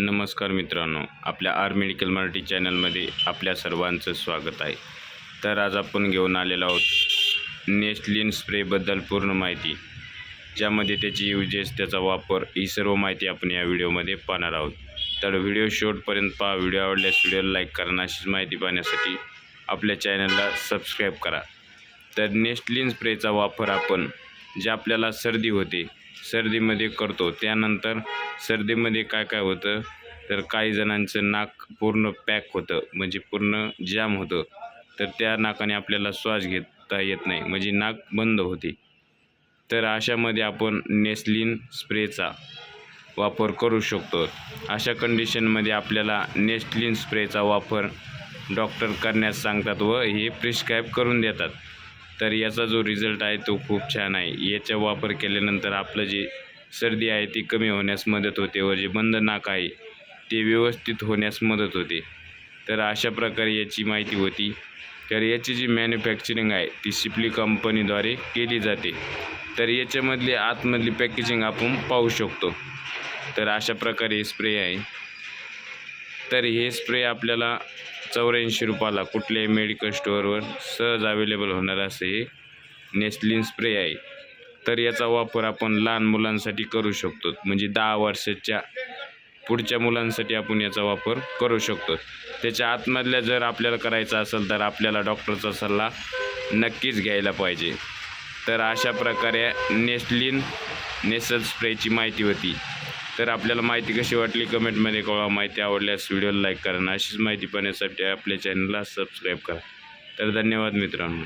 नमस्कार मित्रांनो आपल्या आर मेडिकल मराठी चॅनलमध्ये आपल्या सर्वांचं स्वागत आहे. तर आज आपण घेऊन आलेलो आहोत नेस्लिन स्प्रेबद्दल पूर्ण माहिती ज्यामध्ये त्याची युजेस त्याचा वापर ही सर्व माहिती आपण या व्हिडिओमध्ये पाहणार आहोत. तर व्हिडिओ शेवटपर्यंत पहा व्हिडिओ आवडल्यास व्हिडिओला लाईक करा अशीच माहिती पाहण्यासाठी आपल्या चॅनलला सबस्क्राईब करा. तर नेस्टलिन स्प्रेचा वापर आपण जे आपल्याला सर्दी होते सर्दीमध्ये करतो. त्यानंतर सर्दीमध्ये काय काय होतं? तर काही जणांचं नाक पूर्ण पॅक होतं. म्हणजे पूर्ण जाम होतं. तर त्या नाकाने आपल्याला श्वास घेता येत नाही. म्हणजे नाक बंद होते. तर अशामध्ये आपण नेस्लिन स्प्रेचा वापर करू शकतो. अशा कंडिशनमध्ये आपल्याला नेस्टलिन स्प्रेचा वापर डॉक्टर करण्यास सांगतात व हे प्रिस्क्राईब करून देतात. तर याचा जो रिझल्ट आहे तो खूप छान आहे. याचा वापर केल्यानंतर आपलं जे सर्दी आहे ती कमी होण्यास मदत होते व जे बंद नाक आहे ते व्यवस्थित होण्यास मदत होते. तर अशा प्रकारे याची माहिती होती. तर याची जी मॅन्युफॅक्चरिंग आहे ती शिपली कंपनीद्वारे केली जाते. तर याच्यामधली आतमधली पॅकेजिंग आपण पाहू शकतो. तर अशा प्रकारे स्प्रे आहे. तर हे स्प्रे आपल्याला चौऱ्याऐंशी रुपयाला कुठल्याही मेडिकल स्टोअरवर सहज अवेलेबल होणार असे हे नेस्लिन स्प्रे आहे. तर याचा वापर आपण लहान मुलांसाठी करू शकतो. म्हणजे दहा वर्षाच्या पुढच्या मुलांसाठी आपण याचा वापर करू शकतो. त्याच्या आतमधल्या जर आपल्याला करायचा असेल तर आपल्याला डॉक्टरचा सल्ला नक्कीच घ्यायला पाहिजे. तर अशा प्रकारे नेस्लिन नेसल स्प्रेची माहिती होती. तर आपल्याला माहिती कशी वाटली? कमेंटमध्ये कळवा. माहिती आवडल्यास व्हिडिओला लाईक करा. आणि अशीच माहिती पाहण्यासाठी आपल्या चॅनलला सबस्क्राईब करा. तर धन्यवाद मित्रांनो.